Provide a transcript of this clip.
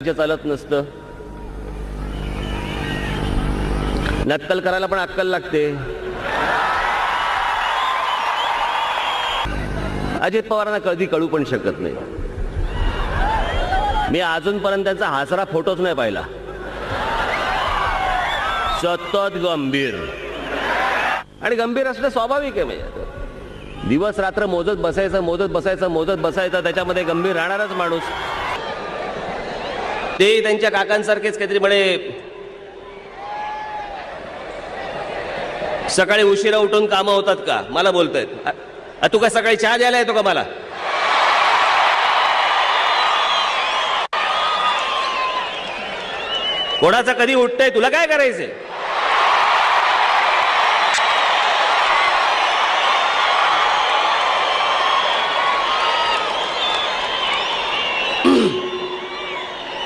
राज्य चालत नसतं. नक्कल करायला पण अक्कल लागते. अजित पवारांना कधी कळू पण शकत नाही. मी अजूनपर्यंत त्यांचा हासरा फोटोच नाही पाहिला. सतत गंभीर. आणि गंभीर असणं स्वाभाविक आहे म्हणजे. दिवस रात्र मोजत बसायचं मोजत बसायचं मोजत बसायचं त्याच्यामध्ये गंभीर राहणारच माणूस. ते त्यांच्या काकांसारखेच काहीतरी म्हणे सकाळी उशिरा उठून कामं होतात का? मला बोलतायत. अ- तू काय सकाळी चहा द्यायला येतो का मला? कोणाचं कधी उठतंय? तुला काय करायचंय?